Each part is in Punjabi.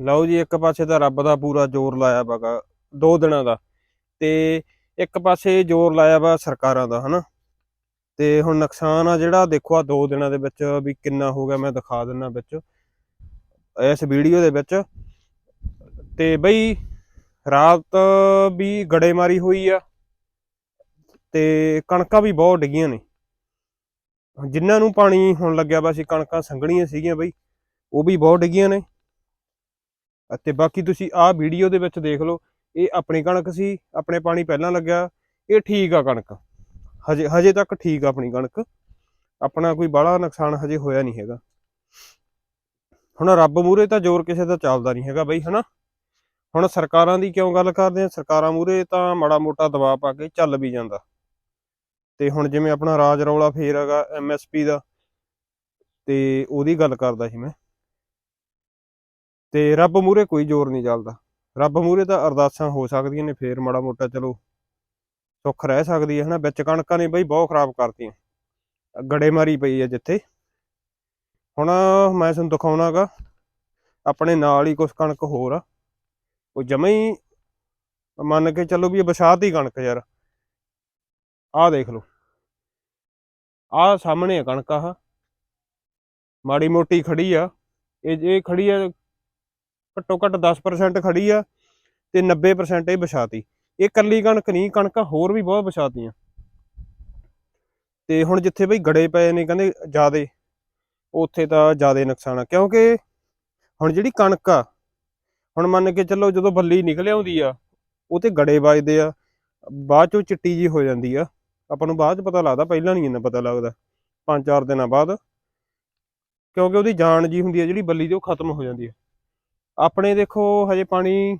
ਲਓ ਜੀ, ਇੱਕ ਪਾਸੇ ਤਾਂ ਰੱਬ ਦਾ ਪੂਰਾ ਜ਼ੋਰ ਲਾਇਆ ਬਾਗਾ ਦੋ ਦਿਨਾਂ ਦਾ। ਤੇ ਇੱਕ ਪਾਸੇ ਜ਼ੋਰ ਲਾਇਆ ਵਾ ਸਰਕਾਰਾਂ ਦਾ, ਹਨਾ? ਤੇ ਹੁਣ ਨੁਕਸਾਨ ਆ ਜਿਹੜਾ, ਦੇਖੋ ਆ ਦੋ ਦਿਨਾਂ ਦੇ ਵਿੱਚ ਵੀ ਕਿੰਨਾ ਹੋ ਗਿਆ, ਮੈਂ ਦਿਖਾ ਦਿੰਨਾ ਵਿੱਚ, ਇਸ ਵੀਡੀਓ ਦੇ ਵਿੱਚ। ਤੇ ਬਈ, ਰਾਤ ਵੀ ਗੜੇਮਾਰੀ ਹੋਈ ਆ, ਤੇ ਕਣਕਾਂ ਵੀ ਬਹੁਤ ਡਿੱਗੀਆਂ ਨੇ। ਜਿਨ੍ਹਾਂ ਨੂੰ ਪਾਣੀ ਹੁਣ ਲੱਗਿਆ ਵਾ ਸੀ ਕਣਕਾਂ ਸੰਘਣੀਆਂ ਸੀਗੀਆਂ ਬਈ, ਉਹ ਵੀ ਬਹੁਤ ਡਿੱਗੀਆਂ ਨੇ। ਅਤੇ ਬਾਕੀ ਤੁਸੀਂ ਆਹ ਵੀਡੀਓ ਦੇ ਵਿੱਚ ਦੇਖ ਲਓ, ਇਹ ਆਪਣੀ ਕਣਕ ਸੀ, ਆਪਣੇ ਪਾਣੀ ਪਹਿਲਾਂ ਲੱਗਿਆ, ਇਹ ਠੀਕ ਆ ਕਣਕ। ਹਜੇ ਹਜੇ ਤੱਕ ਠੀਕ ਆ ਆਪਣੀ ਕਣਕ। ਆਪਣਾ ਕੋਈ ਬਾਹਲਾ ਨੁਕਸਾਨ ਹਜੇ ਹੋਇਆ ਨਹੀਂ ਹੈਗਾ। ਹੁਣ ਰੱਬ ਮੂਰੇ ਤਾਂ ਜ਼ੋਰ ਕਿਸੇ ਦਾ ਚੱਲਦਾ ਨਹੀਂ ਹੈਗਾ ਬਈ, ਹਨਾ? ਹੁਣ ਸਰਕਾਰਾਂ ਦੀ ਕਿਉਂ ਗੱਲ ਕਰਦੇ ਆ? ਸਰਕਾਰਾਂ ਮੂਰੇ ਤਾਂ ਮਾੜਾ ਮੋਟਾ ਦਬਾਅ ਪਾ ਕੇ ਚੱਲ ਵੀ ਜਾਂਦਾ। ਤੇ ਹੁਣ ਜਿਵੇਂ ਆਪਣਾ ਰਾਜ ਰੌਲਾ ਫੇਰ ਹੈਗਾ ਐਮਐਸਪੀ ਦਾ, ਤੇ ਉਹਦੀ ਗੱਲ ਕਰਦਾ ਸੀ ਮੈਂ। ਤੇ ਰੱਬ ਮੂਰੇ ਕੋਈ ਜ਼ੋਰ ਨਹੀਂ ਚੱਲਦਾ। ਰੱਬ ਮੂਰੇ ਤਾਂ ਅਰਦਾਸਾਂ ਹੋ ਸਕਦੀਆਂ ਨੇ, ਫੇਰ ਮਾੜਾ ਮੋਟਾ ਚਲੋ ਸੁੱਖ ਰਹਿ ਸਕਦੀ ਹੈ, ਹਨਾ? ਵਿੱਚ ਕਣਕਾਂ ਨੇ ਬਈ ਬਹੁਤ ਖਰਾਬ ਕਰਤੀਆਂ। ਗੜੇਮਾਰੀ ਪਈ ਹੈ ਜਿੱਥੇ। ਹੁਣ ਮੈਂ ਤੁਹਾਨੂੰ ਦਿਖਾਉਣਾਗਾ, ਆਪਣੇ ਨਾਲ ਹੀ ਕੁਝ ਕਣਕ ਹੋਰ ਆ। ਉਹ ਜਮਾ ਹੀ ਮੰਨ ਕੇ ਚੱਲੋ ਵੀ ਇਹ ਬਸਾਤ ਹੀ ਕਣਕ ਯਾਰ। ਆਹ ਦੇਖ ਲਓ। ਆਹ ਸਾਹਮਣੇ ਆ ਕਣਕ ਆ ਮਾੜੀ ਮੋਟੀ ਖੜੀ ਆ। ਇਹ ਇਹ ਖੜੀ ਆ ਘੱਟੋ ਘੱਟ 10% ਖੜੀ ਆ ਤੇ 90% ਇਹ ਵਿਛਾਤੀ। ਇਹ ਕੱਲੀ ਕਣਕ ਨਹੀਂ, ਕਣਕਾਂ ਹੋਰ ਵੀ ਬਹੁਤ ਵਿਛਾਤੀਆਂ। ਤੇ ਹੁਣ ਜਿੱਥੇ ਬਈ ਗੜੇ ਪਏ ਨੇ ਕਹਿੰਦੇ ਜਿਆਦੇ, ਉੱਥੇ ਤਾਂ ਜਿਆਦੇ ਨੁਕਸਾਨ ਆ। ਕਿਉਂਕਿ ਹੁਣ ਜਿਹੜੀ ਕਣਕ ਆ, ਹੁਣ ਮੰਨ ਕੇ ਚੱਲੋ ਜਦੋਂ ਬੱਲੀ ਨਿਕਲ ਆਉਂਦੀ ਆ, ਉਹ ਤੇ ਗੜੇ ਵੱਜਦੇ ਆ, ਬਾਅਦ ਚੋਂ ਚਿੱਟੀ ਜੀ ਹੋ ਜਾਂਦੀ ਆ। ਆਪਾਂ ਨੂੰ ਬਾਅਦ ਚ ਪਤਾ ਲੱਗਦਾ, ਪਹਿਲਾਂ ਨਹੀਂ ਇੰਨਾ ਪਤਾ ਲੱਗਦਾ, ਪੰਜ ਚਾਰ ਦਿਨਾਂ ਬਾਅਦ। ਕਿਉਂਕਿ ਉਹਦੀ ਜਾਨ ਜੀ ਹੁੰਦੀ ਆ ਜਿਹੜੀ ਬੱਲੀ ਦੀ, ਉਹ ਖਤਮ ਹੋ ਜਾਂਦੀ ਆ। ਆਪਣੇ ਦੇਖੋ ਹਜੇ ਪਾਣੀ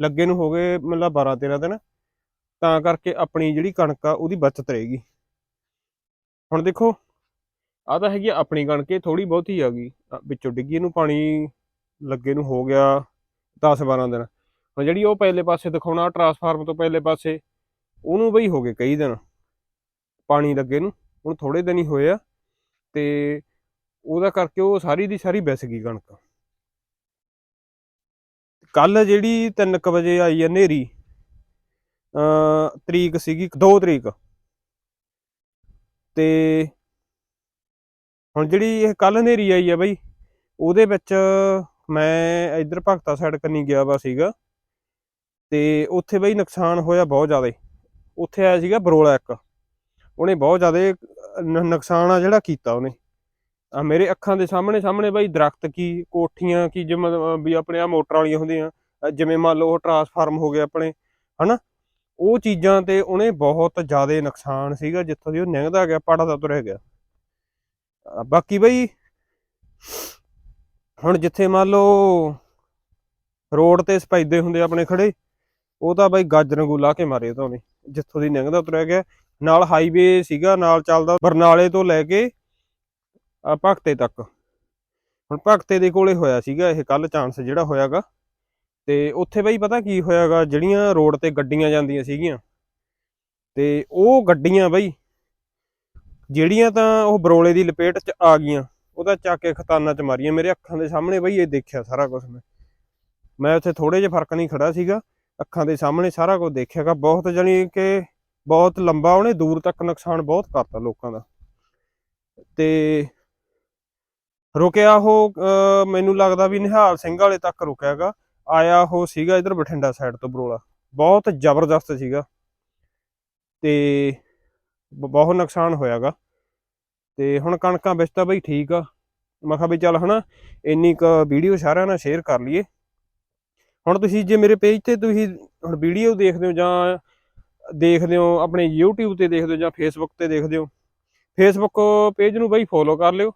ਲੱਗੇ ਨੂੰ ਹੋ ਗਏ ਮਤਲਬ 12 13 ਦਿਨ, ਤਾਂ ਕਰਕੇ ਆਪਣੀ ਜਿਹੜੀ ਕਣਕ ਆ ਉਹਦੀ ਬਚਤ ਰਹੇਗੀ। ਹੁਣ ਦੇਖੋ ਆ ਤਾਂ ਹੈਗੀ ਆ ਆਪਣੀ ਕਣਕ, ਇਹ ਥੋੜੀ ਬਹੁਤੀ ਆ ਗਈ। ਵਿੱਚੋਂ ਡਿੱਗੀ ਨੂੰ ਪਾਣੀ ਲੱਗੇ ਨੂੰ ਹੋ ਗਿਆ 10 12 ਦਿਨ। ਹੁਣ ਜਿਹੜੀ ਉਹ ਪਹਿਲੇ ਪਾਸੇ ਦਿਖਾਉਣਾ ਟਰਾਂਸਫਾਰਮ ਤੋਂ ਪਹਿਲੇ ਪਾਸੇ, ਉਹਨੂੰ ਬਈ ਹੋ ਗਏ ਕਈ ਦਿਨ ਪਾਣੀ ਲੱਗੇ ਨੂੰ। ਹੁਣ ਥੋੜੇ ਦਿਨ ਹੀ ਹੋਏ ਆ ਤੇ ਉਹਦਾ ਕਰਕੇ ਉਹ ਸਾਰੀ ਦੀ ਸਾਰੀ ਵਿਸ ਗਈ ਕਣਕ। ਕੱਲ ਜਿਹੜੀ 3:00 ਵਜੇ ਆਈ ਹੈ ਹਨੇਰੀ ਅ ਤਰੀਕ ਸੀਗੀ 2 ਤਰੀਕ। ਤੇ ਹੁਣ ਜਿਹੜੀ ਇਹ ਕੱਲ ਹਨੇਰੀ ਆਈ ਹੈ ਬਈ, ਉਹਦੇ ਵਿੱਚ ਮੈਂ ਇੱਧਰ ਭਗਤਾ ਸਾਈਡ ਕੰਨੀ ਗਿਆ ਵਾ ਸੀਗਾ। ਤੇ ਉੱਥੇ ਬਈ ਨੁਕਸਾਨ ਹੋਇਆ ਬਹੁਤ ਜ਼ਿਆਦਾ। ਉੱਥੇ ਆਇਆ ਸੀਗਾ ਬਰੋਲਾ ਇੱਕ। ਉਹਨੇ ਬਹੁਤ ਜ਼ਿਆਦਾ ਨੁਕਸਾਨ ਆ ਜਿਹੜਾ ਕੀਤਾ ਉਹਨੇ। ਮੇਰੇ ਅੱਖਾਂ ਦੇ ਸਾਹਮਣੇ ਸਾਹਮਣੇ ਬਾਈ ਦਰਖਤ ਕੀ, ਕੋਠੀਆਂ ਕੀ, ਜਿਵੇਂ ਵੀ ਆਪਣੇ ਆ ਮੋਟਰਾਂ ਵਾਲੀਆਂ ਹੁੰਦੀਆਂ ਜਿਵੇਂ ਮੰਨ ਲਓ ਟਰਾਂਸਫਾਰਮ ਹੋ ਗਏ ਆਪਣੇ, ਹਨਾ? ਉਹ ਚੀਜ਼ਾਂ ਤੇ ਉਹਨੇ ਬਹੁਤ ਜ਼ਿਆਦਾ ਨੁਕਸਾਨ ਸੀਗਾ, ਜਿੱਥੋਂ ਦੀ ਉਹ ਨਿੰਗਦਾ ਗਿਆ ਪੜਾ ਦਾ ਤੁਰਿਆ ਗਿਆ। ਬਾਕੀ ਬਈ, ਹੁਣ ਜਿੱਥੇ ਮੰਨ ਲਓ ਰੋਡ ਤੇ ਸਪੈਦੇ ਹੁੰਦੇ ਆਪਣੇ ਖੜੇ ਉਹ ਤਾਂ ਬਈ ਗਾਜਰ ਲਾ ਕੇ ਮਾਰੇ ਤਾਂ ਉਹਨੇ, ਜਿੱਥੋਂ ਦੀ ਨਿੰਗਦਾ ਤੁਰਿਆ ਗਿਆ। ਨਾਲ ਹਾਈਵੇ ਸੀਗਾ, ਨਾਲ ਚੱਲਦਾ ਬਰਨਾਲੇ ਤੋਂ ਲੈ ਕੇ ਆ ਭਗਤੇ ਤੱਕ। ਹੁਣ ਭਗਤੇ ਦੇ ਕੋਲੇ ਹੋਇਆ ਸੀਗਾ ਇਹ ਕੱਲ ਚਾਂਸ ਜਿਹੜਾ ਹੋਇਆਗਾ। ਤੇ ਉੱਥੇ ਬਈ ਪਤਾ ਕੀ ਹੋਇਆਗਾ, ਜਿਹੜੀਆਂ ਰੋਡ ਤੇ ਗੱਡੀਆਂ ਜਾਂਦੀਆਂ ਸੀਗੀਆਂ, ਤੇ ਉਹ ਗੱਡੀਆਂ ਬਈ ਜਿਹੜੀਆਂ ਤਾਂ ਉਹ ਬਰੋਲੇ ਦੀ ਲਪੇਟ 'ਚ ਆ ਗਈਆਂ, ਉਹਦਾ ਚੱਕ ਕੇ ਖਤਾਨਾਂ 'ਚ ਮਾਰੀਆਂ। ਮੇਰੇ ਅੱਖਾਂ ਦੇ ਸਾਹਮਣੇ ਬਈ ਇਹ ਦੇਖਿਆ ਸਾਰਾ ਕੁਝ ਮੈਂ। ਮੈਂ ਉੱਥੇ ਥੋੜੇ ਜਿਹਾ ਫ਼ਰਕ ਨਹੀਂ ਖੜਾ ਸੀਗਾ। ਅੱਖਾਂ ਦੇ ਸਾਹਮਣੇ ਸਾਰਾ ਕੁਝ ਦੇਖਿਆਗਾ। ਬਹੁਤ ਜਣੀ ਕਿ ਬਹੁਤ ਲੰਬਾ, ਉਹਨੇ ਦੂਰ ਤੱਕ ਨੁਕਸਾਨ ਬਹੁਤ ਕਰਤਾ ਲੋਕਾਂ ਦਾ। ਤੇ ਰੁਕਿਆ ਉਹ ਮੈਨੂੰ ਲੱਗਦਾ ਵੀ ਨਿਹਾਲ ਸਿੰਘ ਵਾਲੇ ਤੱਕ ਰੁਕਿਆਗਾ। ਆਇਆ ਉਹ ਸੀਗਾ ਇਧਰ ਬਠਿੰਡਾ ਸਾਈਡ ਤੋਂ ਬਰੋਲਾ। ਬਹੁਤ ਜ਼ਬਰਦਸਤ ਸੀਗਾ। ਤੇ ਬਹੁਤ ਨੁਕਸਾਨ ਹੋਇਆਗਾ। ਤੇ ਹੁਣ ਕਣਕਾਂ ਵਿੱਚ ਤਾਂ ਬਈ ਠੀਕ ਆ। ਮੈਂ ਕਿਹਾ ਵੀ ਚੱਲ ਹਨਾ, ਇੰਨੀ ਕ ਵੀਡੀਓ ਸਾਰਿਆਂ ਨਾਲ ਸ਼ੇਅਰ ਕਰ ਲਈਏ। ਹੁਣ ਤੁਸੀਂ ਜੇ ਮੇਰੇ ਪੇਜ ਤੇ ਤੁਸੀਂ ਹੁਣ ਵੀਡੀਓ ਦੇਖਦੇ ਹੋ ਜਾਂ ਦੇਖਦੇ ਹੋ, ਆਪਣੇ YouTube ਤੇ ਦੇਖਦੇ ਹੋ ਜਾਂ Facebook ਤੇ ਦੇਖਦੇ ਹੋ, Facebook ਪੇਜ ਨੂੰ ਬਈ ਫੋਲੋ ਕਰ ਲਿਓ।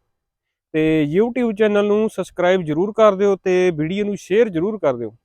ਤੇ YouTube ਚੈਨਲ ਨੂੰ ਸਬਸਕ੍ਰਾਈਬ ਜਰੂਰ ਕਰ ਦਿਓ ਤੇ ਵੀਡੀਓ ਨੂੰ ਸ਼ੇਅਰ ਜਰੂਰ ਕਰ ਦਿਓ।